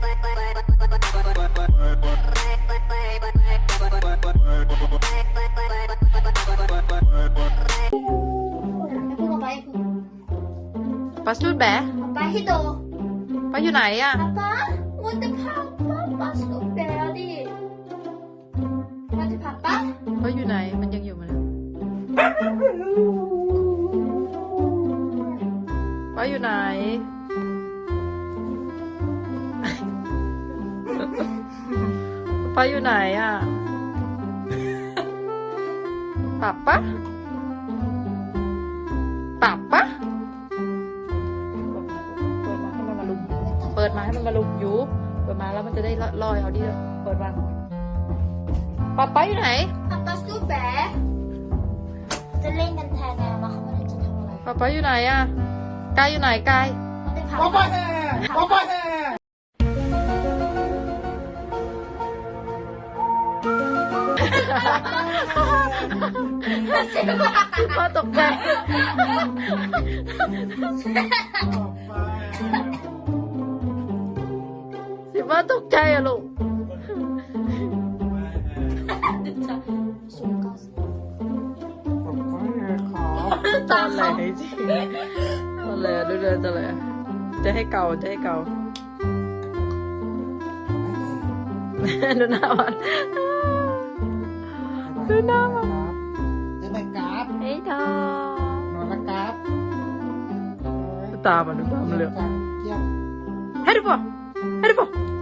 ไม่พูดกับไปพูดป้าสุดแบะไปให้โตป้าอยู่ไหนอะป๊าป๊าวันจะพาป๊าป๊าสุดแบดิวันจะพาป๊าป้าอยู่ไหนมันยังอยู่ไหมป้าอยู่ไหน ป้าอยู่ไหนอะปับปะปับปะเปิดมาให้มันมาลุมเปิดมาให้มันมาลุมอยู่เปิดมาแล้วมันจะได้ลอยเอาดิเปิดมาป๊าป๊าอยู่ไหนป๊าป๊าสุดแบจะเล่นกันแทนไงมาเขาไม่ได้จะทำอะไรป๊าป๊าอยู่ไหนอะกายอยู่ไหนกายวันจะพา Papa है Papa है ป้าตกใจสิป้าตกใจอะลูก Thôi tục về Chị mới tục chơi à luôn à, Tao lệ chứ Tao lệ đưa ra, tao lệ Chơi hết cầu chơi hết cầu. Đứa nào ạ Tôi đang mà Chứ mày cáp Thế thôi. Nó là cáp Ta mà đừng bám liệu Hết rồi. Hết không